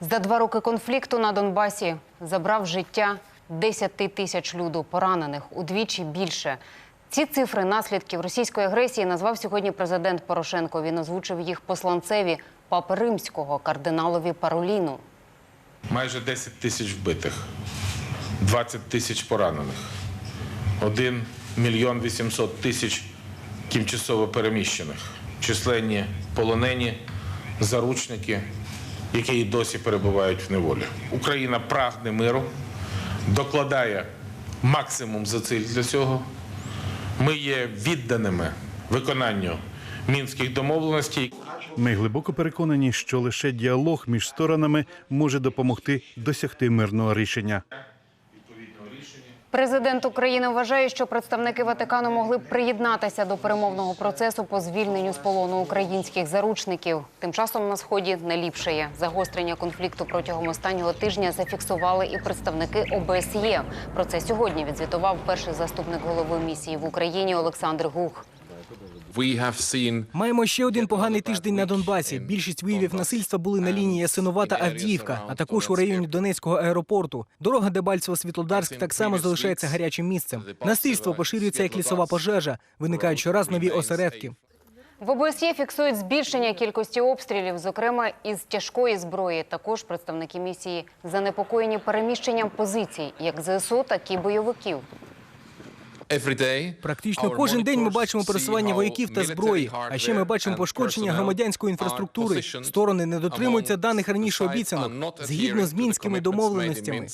За два роки конфлікту на Донбасі забрав життя 10 тисяч люду поранених удвічі більше. Ці цифри наслідків російської агресії назвав сьогодні президент Порошенко. Він озвучив їх посланцеві папи римського кардиналові Пароліну. Майже 10 тисяч вбитих, 20 тисяч поранених, 1 мільйон 800 тисяч тимчасово переміщених, численні полонені, заручники, які і досі перебувають в неволі. Україна прагне миру, докладає максимум зусиль для цього. Ми є відданими виконанню мінських домовленостей. Ми глибоко переконані, що лише діалог між сторонами може допомогти досягти мирного рішення. Президент України вважає, що представники Ватикану могли б приєднатися до перемовного процесу по звільненню з полону українських заручників. Тим часом на сході не ліпшає. Загострення конфлікту протягом останнього тижня зафіксували і представники ОБСЄ. Про це сьогодні відзвітував перший заступник голови місії в Україні Олександр Гух. Маємо ще один поганий тиждень на Донбасі. Більшість виявів насильства були на лінії Ясинувата Авдіївка, а також у районі Донецького аеропорту. Дорога Дебальцево Світлодарськ так само залишається гарячим місцем. Насильство поширюється як лісова пожежа. Виникають щораз нові осередки. В ОБСЄ фіксують збільшення кількості обстрілів, зокрема із тяжкої зброї. Також представники місії занепокоєні переміщенням позицій, як ЗСУ, так і бойовиків. Практично кожен день ми бачимо пересування вояків та зброї. А ще ми бачимо пошкодження громадянської інфраструктури. Сторони не дотримуються даних раніше обіцянок згідно з мінськими домовленостями.